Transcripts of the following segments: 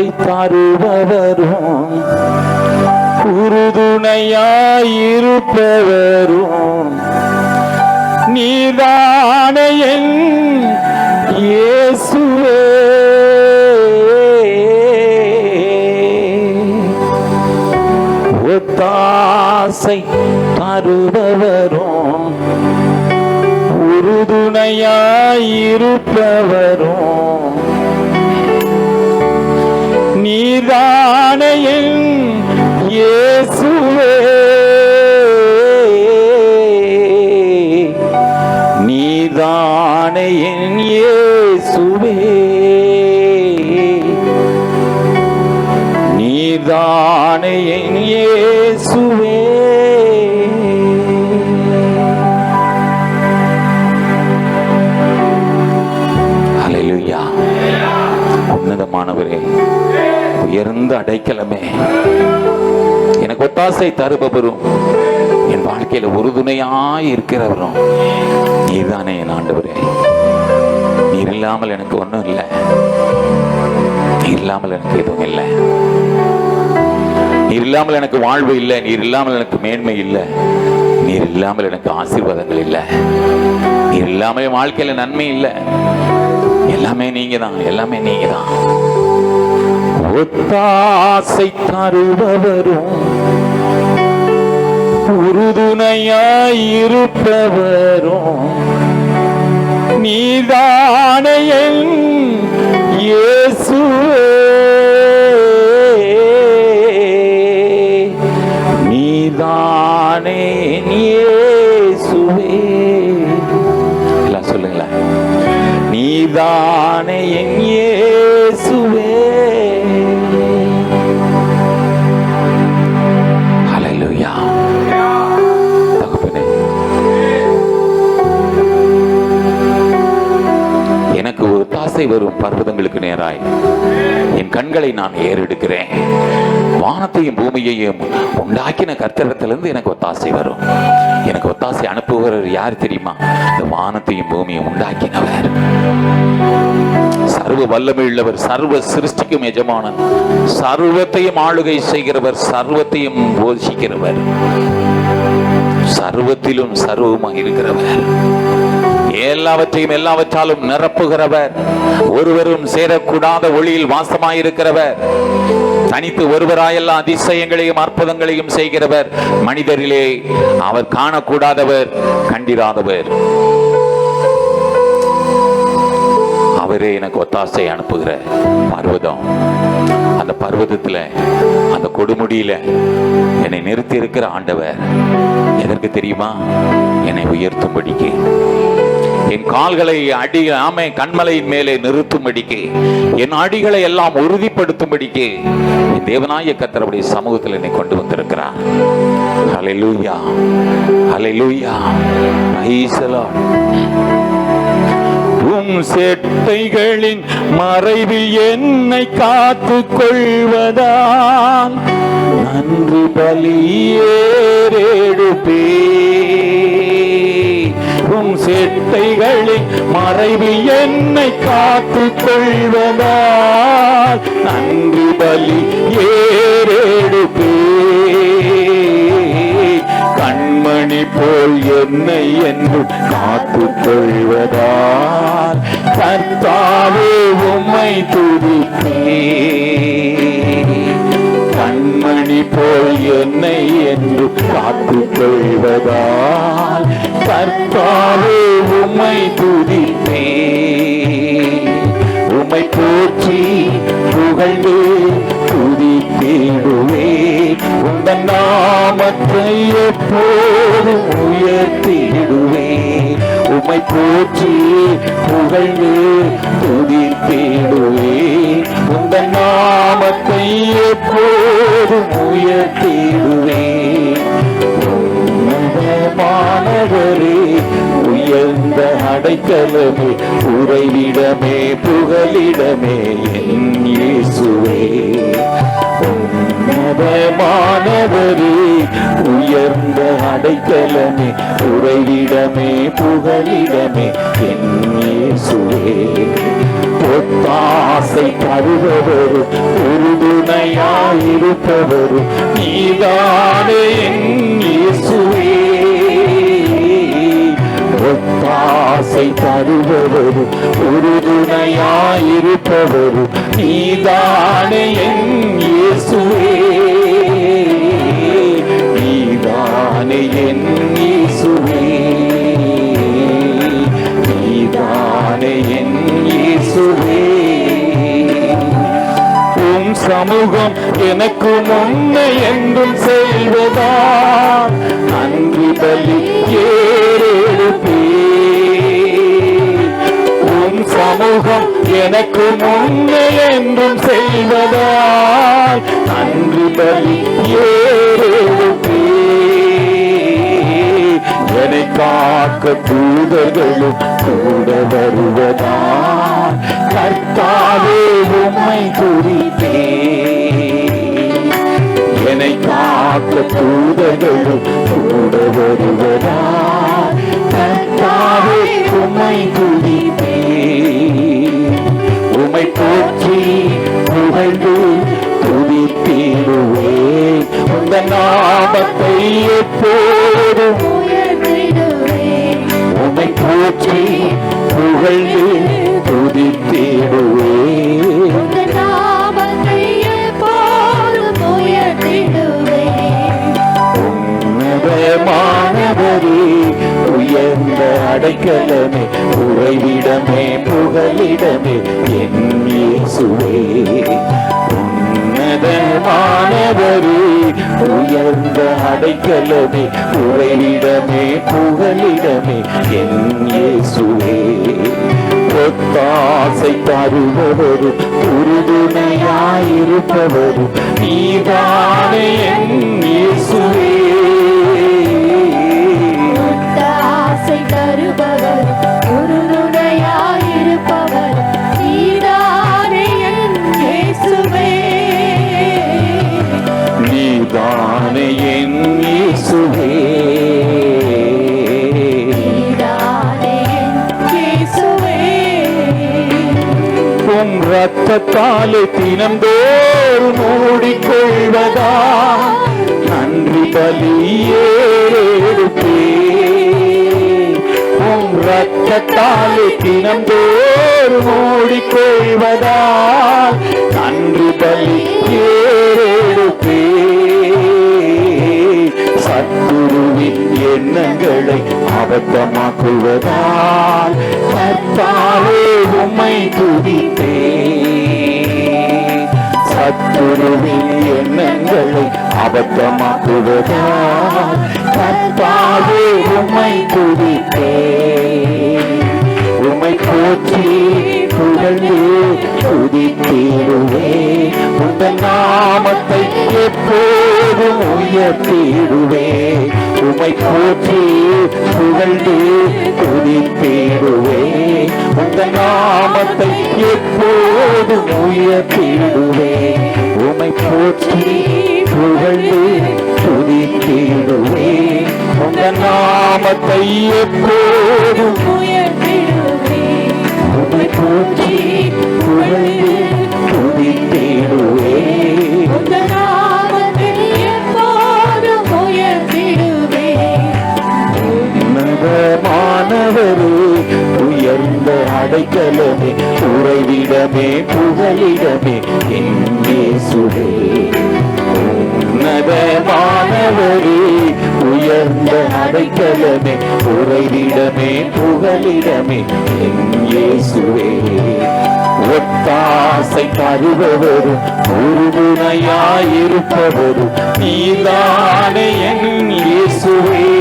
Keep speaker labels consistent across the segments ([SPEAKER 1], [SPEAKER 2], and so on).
[SPEAKER 1] அதை தருபவரும் உறுதுணையாயிருப்பவரும். நீதானையன் இயேசுவே. ஒத்தாசை தருபவரும். உறுதுணையாயிருப்பவர் நீதானையின் இயேசுவே. நீதானையின் இயேசுவே. நீதானையின் இயேசுவே. ஹalleluya. உன்னதமானவரே. உயர்ந்த அடைக்கலமே. எனக்கு ஒத்தாசை தருபவரும் என் வாழ்க்கையில உறுதுணையாய் இருக்கிறவரும் நீர்தானே என் ஆண்டவரே. நீர் இல்லாமல் எனக்கு ஒன்றும் இல்லை. நீர் இல்லாமல் எனக்கு எதுவும் இல்லை. நீர் இல்லாமல் எனக்கு வாழ்வு இல்லை. நீர் இல்லாமல் எனக்கு மேன்மை இல்லை. நீர் இல்லாமல் எனக்கு ஆசீர்வாதங்கள் இல்லை. நீர் இல்லாமல் என் வாழ்க்கையில நன்மை இல்லை. எல்லாமே நீங்க தான் எல்லாமே நீங்க தான் ஒத்தாசை தருபவரும் உறுதுணையாயிருப்பவரும். நீதானையன் இயேசு இயேசுவே. நீதானே என் இயேசுவே. எல்லாம் சொல்லுங்களேன். நீதானே என் இயேசுவே. தாசை பர்வதங்களுக்கு நேராய். என் கண்களை நான் ஏறெடுக்கிறேன். வானத்தையும் பூமியையும் உண்டாக்கின கர்த்தரத்திலிருந்து எனக்கு ஒத்தாசை வரும். எனக்கு ஒத்தாசை அனுப்புகிறவர் யார் தெரியுமா? இந்த வானத்தையும் பூமியும் உண்டாக்கினவர். சர்வ வல்லமையுள்ளவர் சர்வ சிருஷ்டிக்கும் எஜமானன். சர்வத்தையும் ஆளுகை செய்கிறவர் சர்வத்தையும் போஷிக்கிறவர். சர்வத்திலும் சர்வமாக இருக்கிறவர். எல்லாவற்றையும் எல்லாவற்றாலும் நிரப்புகிறவர். ஒருவரும் சேரக்கூடாத ஒளியில் வாசமாயிருக்கிறவர். தனித்து ஒருவராயெல்லாம் அதிசயங்களையும் அற்புதங்களையும் செய்கிறவர். மனிதரிலே அவர் காணக்கூடாதவர் கண்டிராதவர். அவரே எனக்கு ஒத்தாசை அனுப்புகிற பர்வதம். அந்த பர்வதத்துல அந்த கொடுமுடியில என்னை நிறுத்தி இருக்கிற ஆண்டவர். எதற்கு தெரியுமா? என்னை உயர்த்தும்படிக்கு. என் கால்களை அடி ஆமை கண்மலையின் மேலே நிறுத்தும்படிக்கு என் அடிகளை எல்லாம் உறுதிப்படுத்தும்படிக்கு என் தேவனாய கத்தரவுடைய சமூகத்தில் என்னை கொண்டு வந்திருக்கிறார். அலை லூயா அலை லூயா ஐசலா உம் செட்டைகளின் மறைவில் என்னை காத்து கொள்வதால் நன்றி பலியேறெடுப்பே உம் செட்டைகளின் மறைவு என்னை காத்து கொள்வதால் நன்றி பலி ஏறெடுப்பே கண்மணி போல் என்னை என்று காத்து கொள்வதால் கர்த்தாவே உம்மை துடிப்பே கண்மணி போல் என்னை என்று காத்துக் கொள்வதால் கர்த்தாவே உம்மை துதிப்பே உம்மை போற்றி புகழ்ந்து துதித்திடுவே உந்தன் நாமத்தை எப்போதும் உயர்த்திடுவேன். போற்றி புகழ்ந்து துதித்திடுவே உங்கள் நாமத்தை எப்போதும் உயர்த்திடுவே மாநகரே உயர்ந்த அடைக்கலமே உறைவிடமே புகலிடமே என் இயேசுவே. உன்னதமானவரே உயர்ந்த அடைக்கலமே உறைவிடமே புகலிடமே என் இயேசுவே. ஒத்தாசை தருபவர் உறுதுணையாயிருப்பவர் நீதானே என் இயேசுவே. ஆசை தருபவர் உறுதுணையாயிருப்பவரும் நீதானே என் இயேசுவே. நீதானே என் இயேசுவே. நீதானே என் இயேசுவே. உம் சமூகம் எனக்கு முன்ன என்றும் செய்வதா நன்றி பலி எனக்கு முன்ன என்றும் செய்வதால் நன்றி பலி ஏறெடுப்பே என்னை காக்க தூதர்களும் கூட வருவதா கர்த்தாவே உம்மை குறித்தே என்னை காக்க தூதர்களும் கூட வருவதா கர்த்தாவே உம்மை குறித்தே புகலிடமே என் இயேசுவே உன்னதமானவரே உயர்ந்த அடைக்கலமே புகலிடமே புகலிடமே என் இயேசுவே ஒத்தாசை தருபவரும் உறுதுணையாயிருப்பவரும் நீதானே என் இயேசுவே
[SPEAKER 2] தருபவர் உறுதுணையாயிருப்பவர் நீதானே என் இயேசுவே.
[SPEAKER 1] உம் ரத்தத்தாலே தினந்தோறும் மூடிக்கொள்வதா? நன்றி பலியேறுப்பே உம் ரத்தத்தாலே தினந்தோறும் மூடிக்கொள்வதா? நன்றி பலியேறுப்பே சத்துருவின் எண்ணங்களை அபத்தமாக்குவதால் கர்த்தாவே உம்மை துதித்தே சத்துருவின் எண்ணங்களை அபத்தமாக்குவதால் கர்த்தாவே உம்மை துதித்தே உம்மை போற்றி புகழ்ந்து துதித்திடுவே உங்கள் நாமத்தை எப்போ எப்போதும் உயர்த்திடுவே. உமை போற்றி புகழ்ந்து துதித்திடுவே உங்கள் நாமத்தை எப்போதும் உயர்த்திடுவே. உமை போற்றி புகழ்ந்து துதித்திடுவே உங்கள் நாமத்தை எப்போதும்
[SPEAKER 2] உயர்த்திடுவே.
[SPEAKER 1] உம்மை போற்றி புகழ்ந்து உயர்ந்த அடைக்கலமே. உறைவிடமே புகலிடமே. என்னே சுடே உன்னதமானவரே உயர்ந்த அடைக்கலமே. உறைவிடமே புகலிடமே. எங்கே சுவே ஒத்தாசை தருபவரும் உறுதுணையாயிருப்பவரும். நீதானே என் இயேசுவே.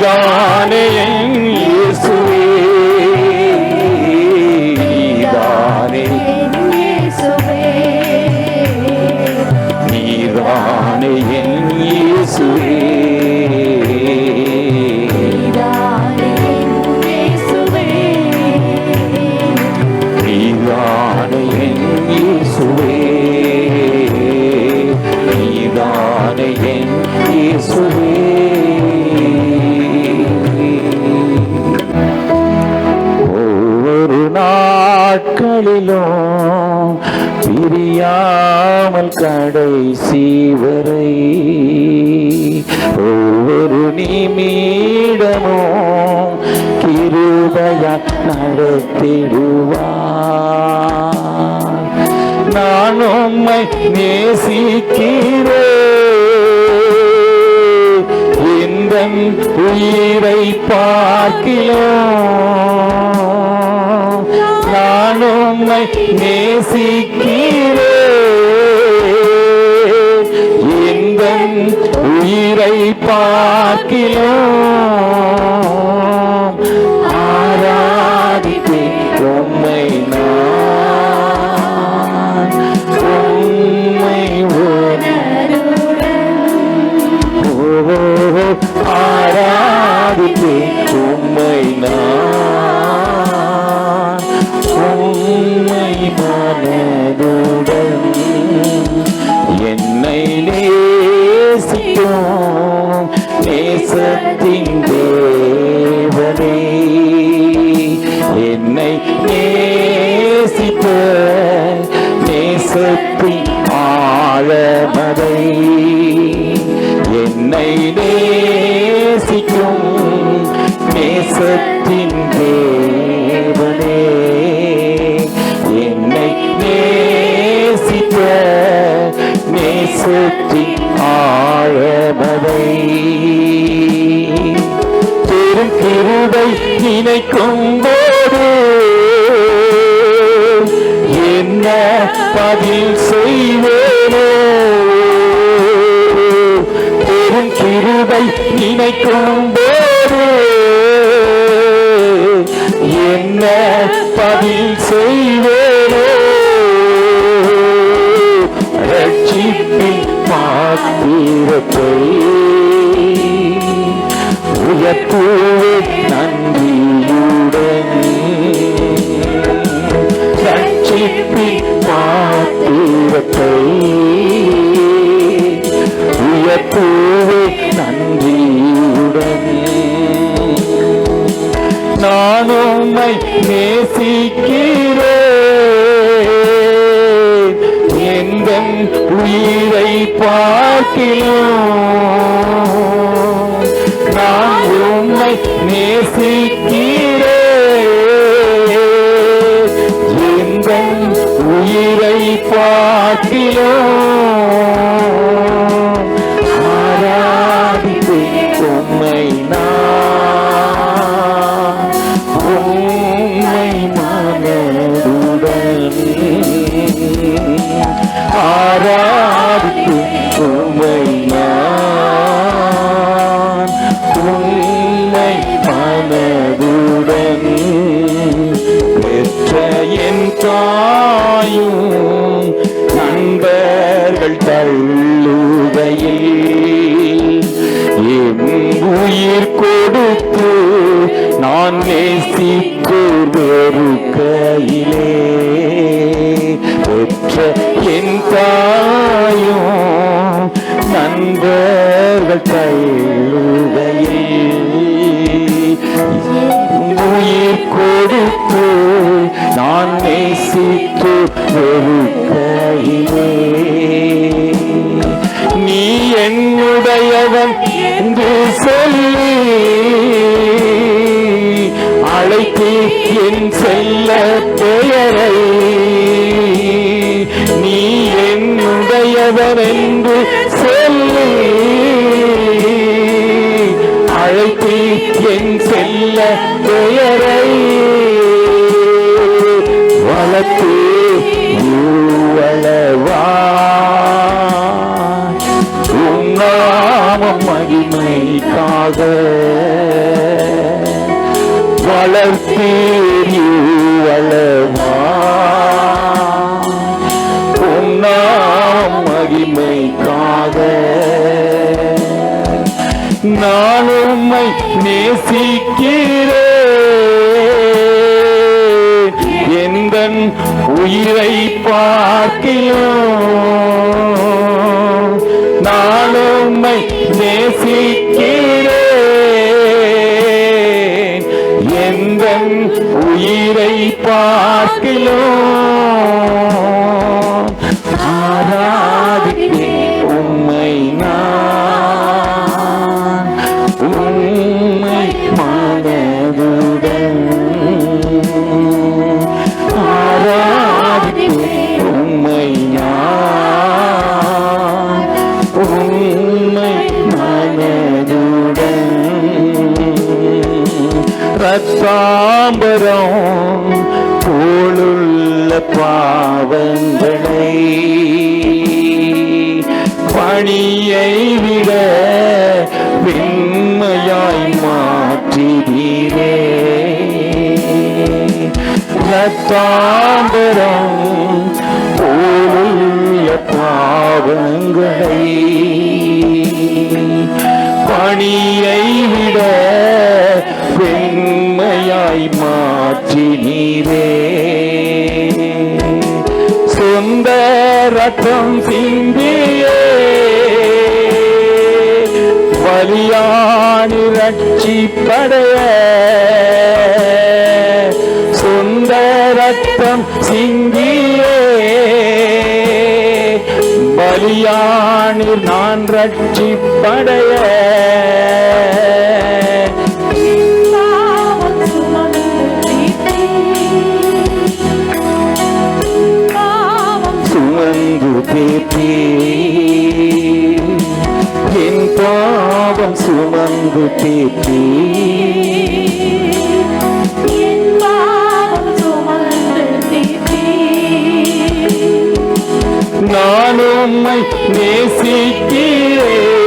[SPEAKER 1] நீதானே உம்மை இந்த உயிரை பார்க்கிறோம் நான் உம்மை நேசிக்கிறே. இந்த உயிரை பார்க்கிறோம் ஆராதிப்பேன் உம்மை நான் நேசத்தின் ஆழமதை பெரும் நினைக்கும் போது என்ன பதில் செய்வேனோ? பெரும் நினைக்கும் மாத்திரத்தை உயர்த்துவே நன்றியுடனே. ரட்சிப்பின் மாத்திரத்தை உயர்த்துவே நன்றியுடன் நான் உம்மை நேசிக்கிறேன். உயிரை பார்க்கிறோம் நான் உண்மை நேசிக்கிறேன். உயிரை பார்க்கிறோம் நண்பர்கள் தள்ளுகையில் உயிர் கொடுத்து நான் நேசிக்கும் வெறுக்கையிலே பெற்ற என் தாயும் நண்பர்கள் தள்ளுகையில் உயிர் கொடுத்து நான் நேசித்து என் செல்ல பெயரை நீ என்னுடையவன் என்று சொல்லி அழைத்து என் செல்ல பெயரை வளர்த்து நேசிக்கிறேன் தாயே ரத்தாம்பரம் போலுள்ள பாவங்களை பணியை விட பெண்மையாய் மாற்றினீரே சொந்த ரத்தம் சிந்தியே அடியானி ரட்சிப்படைய. சொந்த ரத்தம் சிங்கியே. பலியானி நான் ரட்சிப்படைய.
[SPEAKER 2] சுமந்து பேப்பே
[SPEAKER 1] சுமந்து
[SPEAKER 2] தீர்த்தி
[SPEAKER 1] நான் உம்மை நேசிக்கிறேன்.